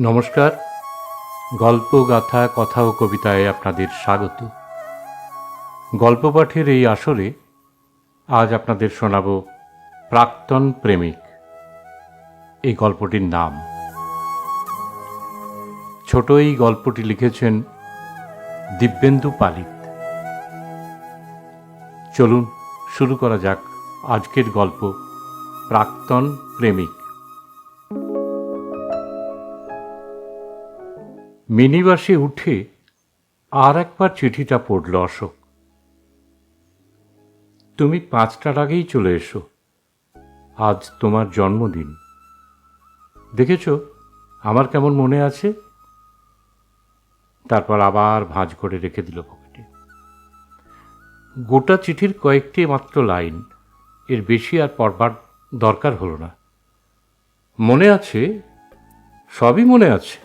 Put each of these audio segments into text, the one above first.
নমস্কার। গল্প, গাথা, কথা ও কবিতায় আপনাদের স্বাগত। গল্প পাঠের এই আসরে আজ আপনাদের শোনাব প্রাক্তন প্রেমিক। এই গল্পটির নাম। ছোট এই গল্পটি লিখেছেন দিব্যেন্দু পালিত। চলুন, শুরু করা যাক আজকের গল্প প্রাক্তন প্রেমিক। মিনিবাসে উঠে আর একবার চিঠিটা পড়ল অশোক। তুমি পাঁচটার আগেই চলে এসো। আজ তোমার জন্মদিন। দেখেছ? আমার কেমন মনে আছে? তারপর আবার ভাঁজ করে রেখে দিল পকেটে। গোটা চিঠির কয়েকটি মাত্র লাইন। এর বেশি আর পড়বার দরকার হলো না। মনে আছে? সবই মনে আছে।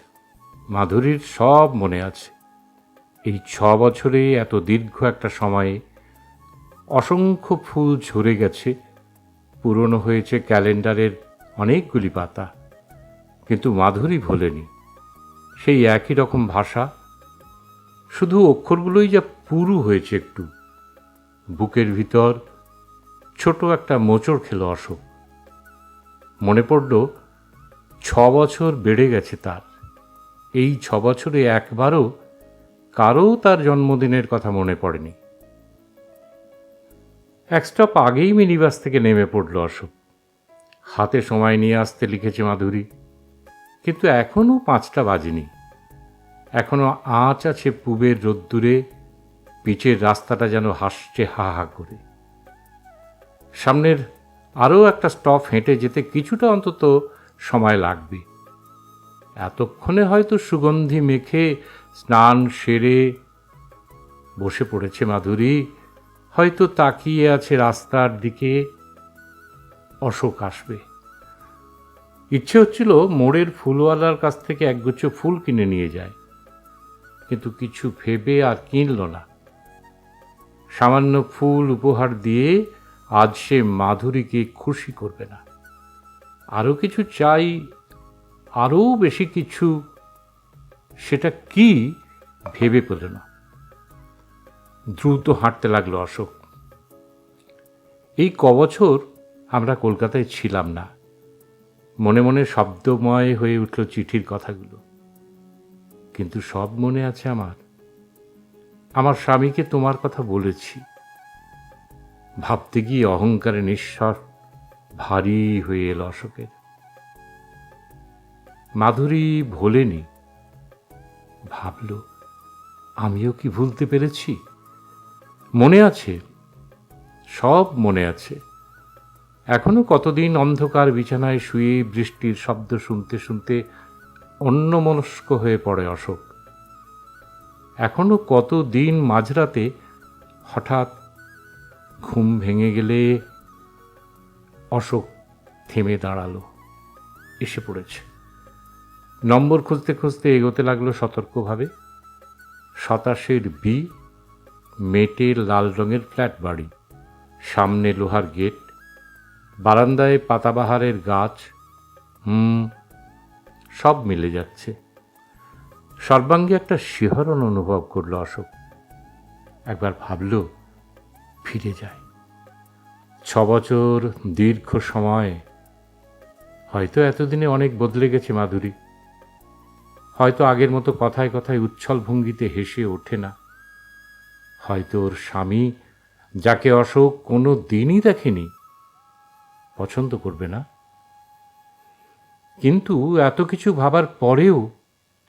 মাধুরীর সব মনে আছে। এই ছ বছরে এত দীর্ঘ একটা সময়ে অসংখ্য ফুল ঝরে গেছে। পুরনো হয়েছে ক্যালেন্ডারের অনেকগুলি পাতা। কিন্তু মাধুরী ভোলেনি। সেই একই রকম ভাষা। শুধু অক্ষরগুলোই যা পুরু হয়েছে একটু। বুকের ভিতর ছোট একটা মোচড় খেলো অশোক। মনে পড়ল, ছ বছর বেড়ে গেছে তার। এই ছ বছরে একবারও কারও তার জন্মদিনের কথা মনে পড়েনি। এক স্টপ আগেই মিনিবাস থেকে নেমে পড়ল অশোক। হাতে সময় নিয়ে আসতে লিখেছে মাধুরী, কিন্তু এখনও পাঁচটা বাজেনি। এখনও আঁচ আছে পুবের রোদ্দুরে, পিচের রাস্তাটা যেন হাসছে হা হা করে। সামনের আরও একটা স্টপ হেঁটে যেতে কিছুটা অন্তত সময় লাগবে। এতক্ষণে হয়তো সুগন্ধি মেখে স্নান সেরে বসে পড়েছে মাধুরী। হয়তো তাকিয়ে আছে রাস্তার দিকে। অশোক আসবে। ইচ্ছে হচ্ছিল মোড়ের ফুলওয়ালার কাছ থেকে একগুচ্ছ ফুল কিনে নিয়ে যায়। কিন্তু কিছু ভেবে আর কিনল না। সামান্য ফুল উপহার দিয়ে আজ সে মাধুরীকে খুশি করবে না। আরও কিছু চাই আরও বেশি কিছু সেটা কি ভেবে পেল না। দ্রুত হাঁটতে লাগল অশোক। এই কবছর আমরা কলকাতায় ছিলাম না। মনে মনে শব্দময় হয়ে উঠল চিঠির কথাগুলো। কিন্তু সব মনে আছে আমার। আমার স্বামীকে তোমার কথা বলেছি। ভাবতে গিয়ে অহংকারে নিঃশ্বাস ভারী হয়ে এলো অশোকের। মাধুরী ভোলেনি। ভাবল, আমিও কি ভুলতে পেরেছি? মনে আছে, সব মনে আছে। এখনও কতদিন অন্ধকার বিছানায় শুয়ে বৃষ্টির শব্দ শুনতে শুনতে অন্যমনস্ক হয়ে পড়ে অশোক। এখনও কতদিন মাঝরাতে হঠাৎ ঘুম ভেঙে গেলে অশোক থেমে দাঁড়াল, এসে পড়েছে। নম্বর খুঁজতে খুঁজতে এগোতে লাগল সতর্কভাবে। সতাশের বি মেটে লাল রঙের ফ্ল্যাট বাড়ি। সামনে লোহার গেট। বারান্দায় পাতাবাহারের গাছ। হুম, সব মিলে যাচ্ছে। সর্বাঙ্গে একটা শিহরণ অনুভব করল অশোক। একবার ভাবল, ফিরে যায়। ছ বছর দীর্ঘ সময়। হয়তো এতদিনে অনেক বদলে গেছে মাধুরী। হয়তো আগের মতো কথায় কথায় উচ্ছল ভঙ্গিতে হেসে ওঠে না। হয়তো ওর স্বামী, যাকে অশোক কোনো দিনই দেখেনি, পছন্দ করবে না। কিন্তু এত কিছু ভাবার পরেও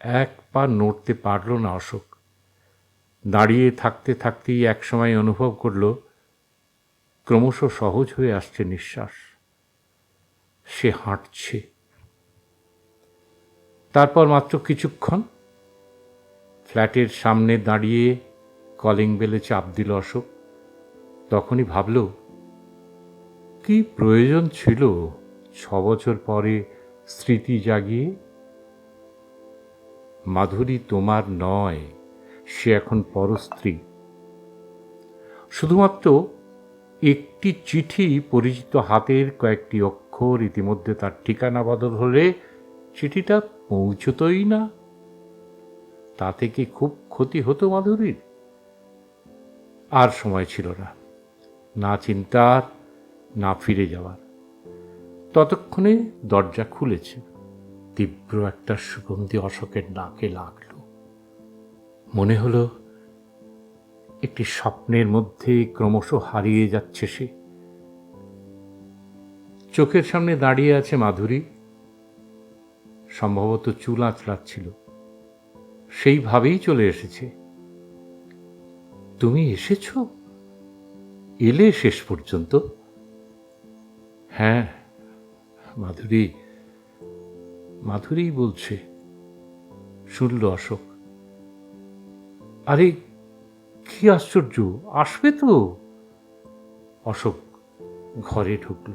এক পা নড়তে পারল না অশোক। দাঁড়িয়ে থাকতে থাকতেই একসময় অনুভব করল, ক্রমশ সহজ হয়ে আসছে নিঃশ্বাস। সে হাঁটছে। তারপর মাত্র কিছুক্ষণ ফ্ল্যাটের সামনে দাঁড়িয়ে কলিং বেলে চাপ দিল অশোক। তখনই ভাবল, কি প্রয়োজন ছিল ছ বছর পরে স্মৃতি জাগিয়ে? মাধুরী তোমার নয়, সে এখন পরস্ত্রী শুধুমাত্র একটি চিঠি পরিচিত হাতের কয়েকটি অক্ষর ইতিমধ্যে তার ঠিকানা বদল হলে চিঠিটা পৌঁছতই না। তাতে কি খুব ক্ষতি হতো মাধুরীর। আর সময় ছিল না। না চিন্তার, না ফিরে যাওয়ার। ততক্ষণে দরজা খুলেছে। তীব্র একটা সুগন্ধি অশোকের নাকে লাগল। মনে হলো, একটি স্বপ্নের মধ্যে ক্রমশ হারিয়ে যাচ্ছে সে। চোখের সামনে দাঁড়িয়ে আছে মাধুরী। সম্ভবত চুল আঁচড়াচ্ছিল। সেইভাবেই চলে এসেছে। তুমি এসেছ? এলে শেষ পর্যন্ত? হ্যাঁ মাধুরী মাধুরী বলছে। শুনল অশোক। আরে, কি আশ্চর্য, আসবে তো? অশোক ঘরে ঢুকল।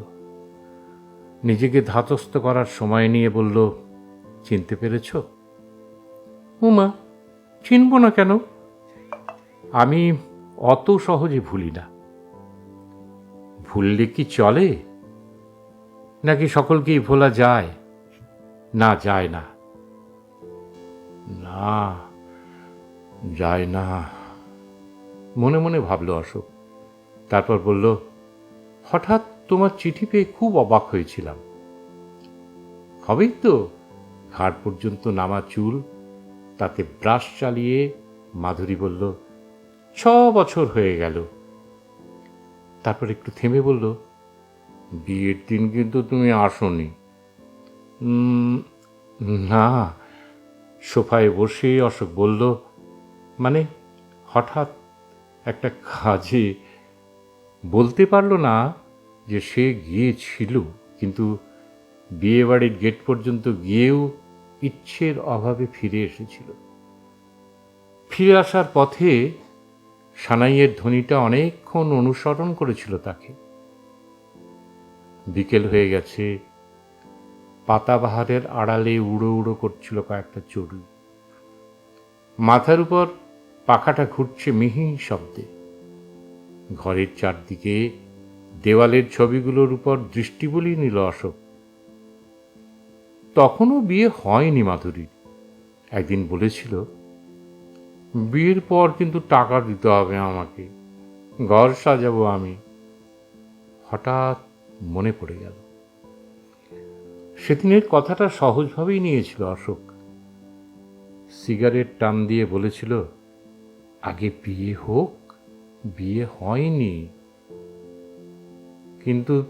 নিজেকে ধাতস্থ করার সময় নিয়ে বলল চিনতে পেরেছ? উমা চিনব না কেন? আমি অত সহজে ভুলি না। ভুললে কি চলে? নাকি সকলকেই ভোলা যায়? না যায় না। না যায় না। মনে মনে ভাবল অশোক। তারপর বলল হঠাৎ তোমার চিঠি পেয়ে খুব অবাক হয়েছিলাম। হবেই তো। ঘাট পর্যন্ত নামা চুল তাতে ব্রাশ চালিয়ে মাধুরী বলল ছ বছর হয়ে গেল। তারপর একটু থেমে বলল বিয়ের দিন কিন্তু তুমি আসনি। "উম, না। সোফায় বসে অশোক বলল মানে হঠাৎ একটা কাজে বলতে পারল না যে সে গিয়েছিল কিন্তু বিয়েবাড়ির গেট পর্যন্ত গিয়েও ইচ্ছের অভাবে ফিরে এসেছিল। ফিরে আসার পথে সানাইয়ের ধ্বনিটা অনেকক্ষণ অনুসরণ করেছিল তাকে। বিকেল হয়ে গেছে, পাতাবাহারের আড়ালে উড়ো উড়ো করছিল কয়েকটা চড়ুই। মাথার উপর পাখাটা ঘুরছে মিহি শব্দে। ঘরের চারদিকে দেওয়ালের ছবিগুলোর উপর দৃষ্টি বলিয়ে নিল অশোক। তখনও বিয়ে হয়নি মাধুরীর একদিন বলেছিল, বিয়ের পর কিন্তু টাকা দিতে হবে আমাকে, ঘর সাজাবো আমি। হঠাৎ মনে পড়ে গেল। সেদিনের কথাটা সহজভাবেই নিয়েছিল অশোক। সিগারেট টান দিয়ে বলেছিল, আগে বিয়ে হোক, বিয়ে হয়নি। কিন্তু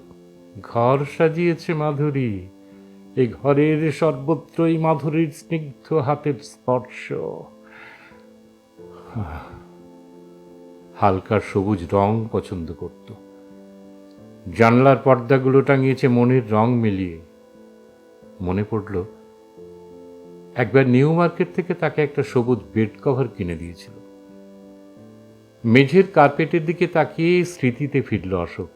ঘর সাজিয়েছে মাধুরী। এই ঘরের সর্বত্রই মাধুরীর স্নিগ্ধ হাতের স্পর্শ। হালকা সবুজ রং পছন্দ করত। জানলার পর্দাগুলো টাঙিয়েছে মনের রং মিলিয়ে। মনে পড়ল, একবার নিউ মার্কেট থেকে তাকে একটা সবুজ বেড কভার কিনে দিয়েছিল। মেঝের কার্পেটের দিকে তাকিয়ে স্মৃতিতে ফিরল অশোক।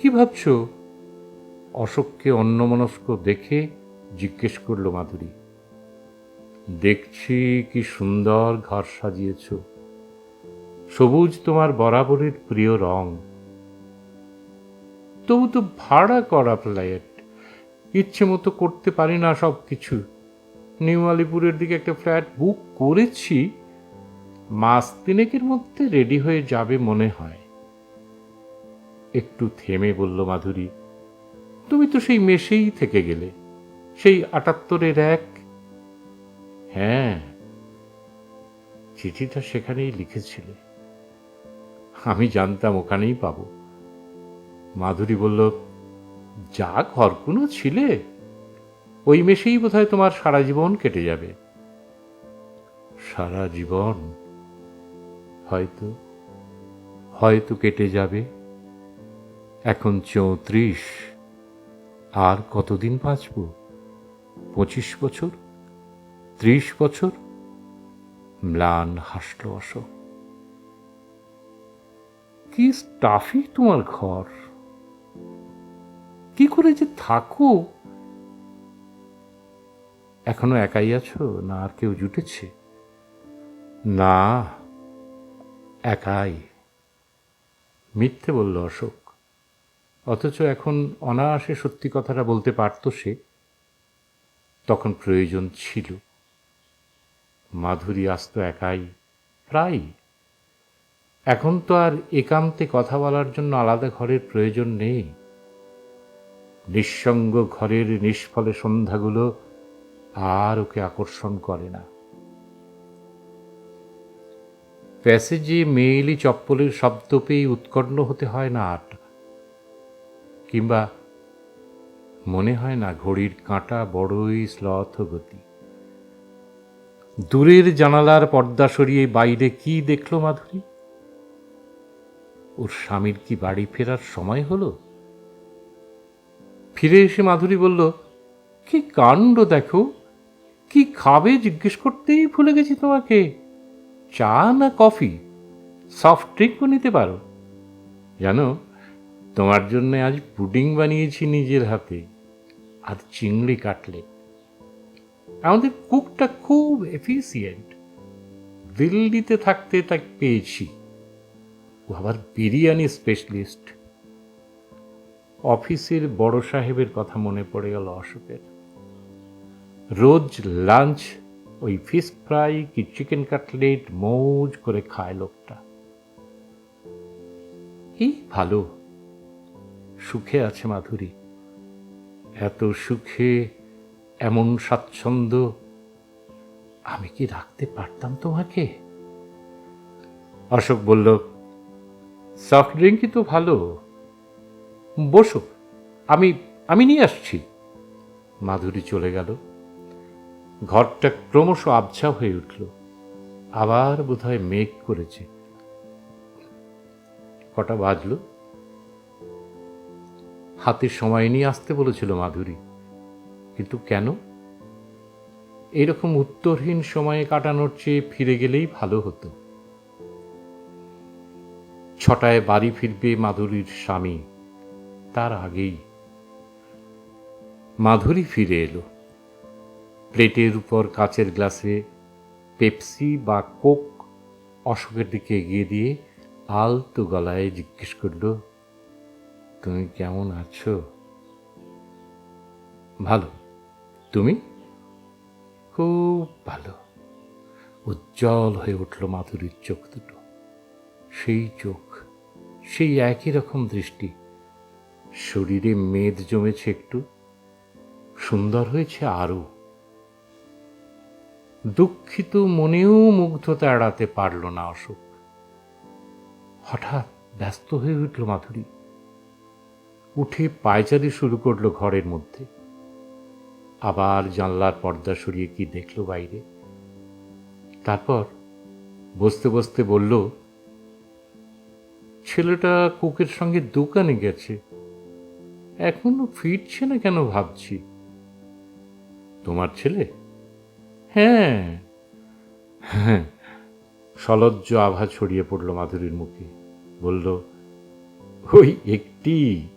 কি ভাবছ? অশোককে অন্যমনস্ক দেখে জিজ্ঞেস করল মাধুরী, দেখছি কি সুন্দর ঘর সাজিয়েছ। সবুজ তোমার বরাবরের প্রিয় রং। তবু তো ভাড়া করা ফ্ল্যাট। ইচ্ছে মতো করতে পারি না সব কিছু নিউ আলিপুরের দিকে একটা ফ্ল্যাট বুক করেছি। মাস তিনেকের মধ্যে রেডি হয়ে যাবে মনে হয়। একটু থেমে বলল মাধুরী তুমি তো সেই মেশেই থেকে গেলে, সেই আটাত্তরের এক। হ্যাঁ চিঠিটা সেখানেই লিখেছিলে। আমি জানতাম ওখানেই পাবো। মাধুরী বলল, যা ঘরকুনো ছিলে, ওই মেশেই বোধহয় তোমার সারা জীবন কেটে যাবে। সারা জীবন? হয়তো হয়তো কেটে যাবে। এখন চৌত্রিশ। আর কতদিন বাঁচব? পঁচিশ বছর? ত্রিশ বছর? ম্লান হাসল অশোক। কি স্টাফি তোমার ঘর? কি করে যে থাকো? এখনও একাই আছো? না আর কেউ জুটেছে? না, একাই। মিথ্যে বলল অশোক। অথচ এখন অনায়াসে সত্যি কথাটা বলতে পারত সে। তখন প্রয়োজন ছিল। মাধুরী আসতো একাই প্রায় এখন তো আর একান্তে কথা বলার জন্য আলাদা ঘরের প্রয়োজন নেই। নিঃসঙ্গ ঘরের নিষ্ফলে সন্ধ্যাগুলো আর ওকে আকর্ষণ করে না। প্যাসেজে মেয়েলি চপ্পলের শব্দ পেয়ে উৎকণ্ঠ হতে হয় না আর কিংবা মনে হয় না ঘড়ির কাঁটা বড়ই শ্লথ গতি। দূরের জানালার পর্দা সরিয়ে বাইরে কি দেখল মাধুরী? ওর স্বামীর কি বাড়ি ফেরার সময় হলো? ফিরে এসে মাধুরী বলল, কি কাণ্ড দেখো? কি খাবে জিজ্ঞেস করতেই ভুলে গেছি তোমাকে। চা না কফি? সফট ড্রিঙ্কও নিতে পারো। জানো তোমার জন্য আজ পুডিং বানিয়েছি নিজের হাতে আর চিংড়ি কাটলে আমাদের কুকটা খুব এফিসিয়েন্ট দিল্লিতে থাকতে তাকে পেয়েছি। ও আবার বিরিয়ানি স্পেশালিস্ট অফিসের বড় সাহেবের কথা মনে পড়ে গেল অশোকের। রোজ লাঞ্চ ওই ফিশ ফ্রাই কি চিকেন কাটলেট মৌজ করে খায় লোকটা। এই ভালো। সুখে আছে মাধুরী। এত সুখে, এমন স্বাচ্ছন্দ্য আমি কি রাখতে পারতাম তোমাকে? অশোক বলল সফট ড্রিঙ্কই তো ভালো। বসো, আমি আমি নিয়ে আসছি। মাধুরী চলে গেল। ঘরটা ক্রমশ আবছা হয়ে উঠল। আবার বোধহয় মেঘ করেছে। কটা বাজলো? হাতে সময় নিয়ে আসতে বলেছিল মাধুরী। কিন্তু কেন? এরকম উত্তরহীন সময়ে কাটানোর চেয়ে ফিরে গেলেই ভালো হতো। ছটায় বাড়ি ফিরবে মাধুরীর স্বামী, তার আগেই। মাধুরী ফিরে এলো। প্লেটের উপর কাচের গ্লাসে পেপসি বা কোক অশোকের দিকে এগিয়ে দিয়ে আলতো গলায় জিজ্ঞেস করল তুমি কেমন আছো? ভালো। তুমি? খুব ভালো। উজ্জ্বল হয়ে উঠল মাধুরীর চোখ দুটো। সেই চোখ, সেই একই রকম দৃষ্টি। শরীরে মেদ জমেছে একটু। সুন্দর হয়েছে আরও। দুঃখিত মনেও মুগ্ধতা এড়াতে পারল না অশোক। হঠাৎ ব্যস্ত হয়ে উঠল মাধুরী। উঠে পায়চারি শুরু করল ঘরের মধ্যে। আবার জানলার পর্দা সরিয়ে কি দেখল বাইরে? তারপর বসতে বসতে বলল, ছেলেটা কুকের সঙ্গে দোকানে গেছে। এখনও ফিরছে না কেন ভাবছি? তোমার ছেলে? হ্যাঁ। হ্যাঁ সলজ্জ আভা ছড়িয়ে পড়ল মাধুরীর মুখে। বলল, ওই একটি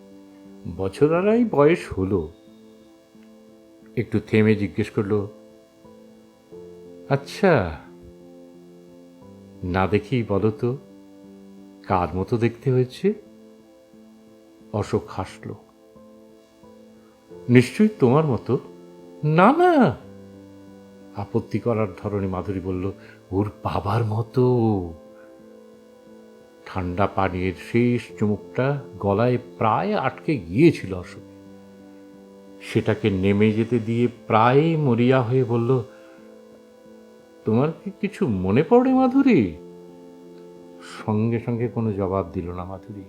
বছর আড়াই বয়স হলো। একটু থেমে জিজ্ঞেস করল আচ্ছা না দেখি বলো তো, কার মতো দেখতে হয়েছে? অশোক হাসল, নিশ্চয়ই তোমার মতো? না না। আপত্তি করার ধরনে মাধুরী বলল, ওর বাবার মতো। ঠান্ডা পানির শেষ চুমুকটা গলায় প্রায় আটকে গিয়েছিল অশোক সেটাকে নেমে যেতে দিয়ে প্রায় মরিয়া হয়ে বলল, তোমার কি কিছু মনে পড়ে মাধুরী? সঙ্গে সঙ্গে কোনো জবাব দিল না মাধুরী।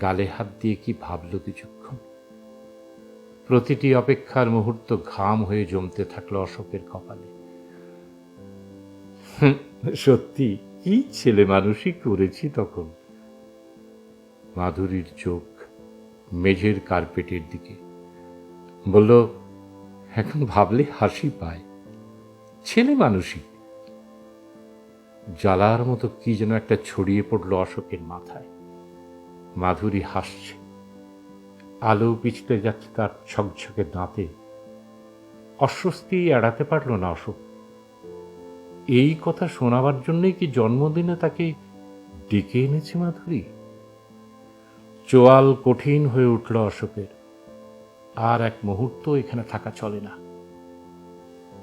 গালে হাত দিয়ে কি ভাবল কিছুক্ষণ। প্রতিটি অপেক্ষার মুহূর্ত ঘাম হয়ে জমতে থাকল অশোকের কপালে। সত্যি কি ছেলে মানুষই করেছি তখন। মাধুরীর চোখ মেঝের কার্পেটের দিকে। বলল, এখন ভাবলে হাসি পায়। ছেলে মানুষই। জ্বালার মতো কি যেন একটা ছড়িয়ে পড়ল অশোকের মাথায়। মাধুরী হাসছে। আলো পিছলে যাচ্ছে তার ছকছকে দাঁতে। অস্বস্তি এড়াতে পারল না অশোক। এই কথা শোনাবার জন্যই কি জন্মদিনে তাকে ডেকে এনেছে, মাধুরী? চোয়াল কঠিন হয়ে উঠল অশোকের। আর এক মুহূর্ত এখানে থাকা চলে না।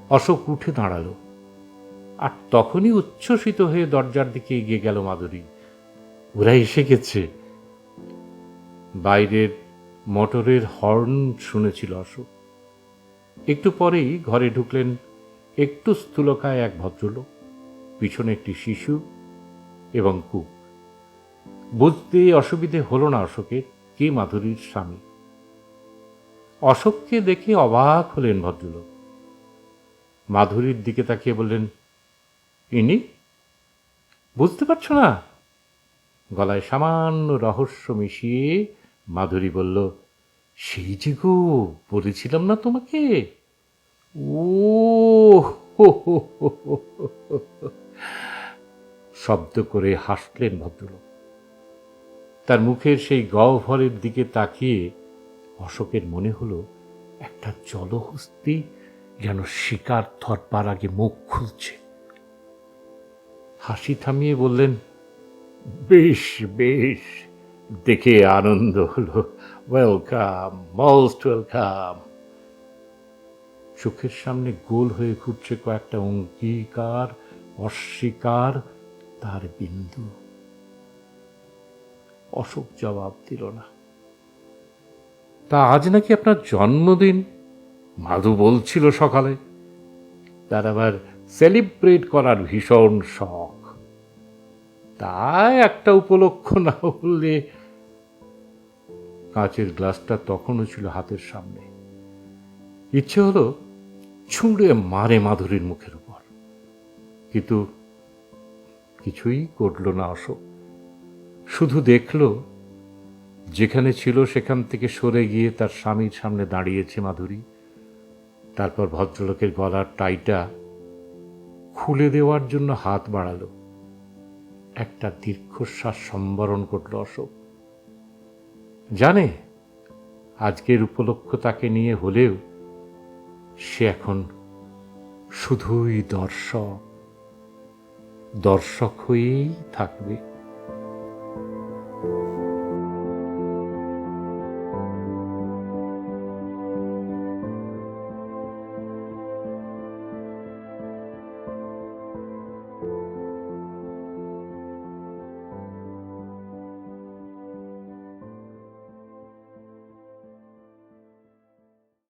অশোক উঠে দাঁড়াল। আর তখনই উচ্ছ্বসিত হয়ে দরজার দিকে এগিয়ে গেল মাধুরী। ওরা এসে গেছে। বাইরের মোটরের হর্ন শুনেছিল অশোক। একটু পরেই ঘরে ঢুকলেন একটু স্থূলকায় এক ভদ্রলোক, পিছনে একটি শিশু এবং কুক বুঝতে অসুবিধে হলো না অশোকের, কে মাধুরীর স্বামী? অশোককে দেখে অবাক হলেন ভদ্রলোক। মাধুরীর দিকে তাকিয়ে বললেন, ইনি? বুঝতে পারছ না? গলায় সামান্য রহস্য মিশিয়ে মাধুরী বলল, সেই যে গো, বলেছিলাম না তোমাকে? ও। শব্দ করে হাসলেন ভদ্রলোক তার মুখের সেই গহ্বরের দিকে তাকিয়ে অশোকের মনে হলো একটা জলহস্তি যেন শিকার ধরবার আগে মুখ খুলছে হাসি থামিয়ে বললেন বেশ বেশ দেখে আনন্দ হলো ওয়েলকাম মোস্ট ওয়েলকাম চোখের সামনে গোল হয়ে ঘুরছে কয়েকটা অঙ্গীকার, অস্বীকার, তার বিন্দু। অশোক জবাব দিল না। তা আজ নাকি আপনার জন্মদিন? মাধু বলছিল সকালে। তার আবার সেলিব্রেট করার ভীষণ শখ। তাই একটা উপলক্ষ না হলে কাঁচের গ্লাসটা তখনও ছিল হাতের সামনে। ইচ্ছে হলো ছুঁড়ে মারে মাধুরীর মুখের উপর। কিন্তু কিছুই করল না অশোক। শুধু দেখল, যেখানে ছিল সেখান থেকে সরে গিয়ে তার স্বামীর সামনে দাঁড়িয়েছে মাধুরী। তারপর ভদ্রলোকের গলার টাইটা খুলে দেওয়ার জন্য হাত বাড়ালো। একটা দীর্ঘশ্বাস সম্বরণ করল অশোক। জানে, আজকের উপলক্ষ তাকে নিয়ে হলেও সে এখন শুধুই দর্শক। দর্শক হয়েই থাকবে।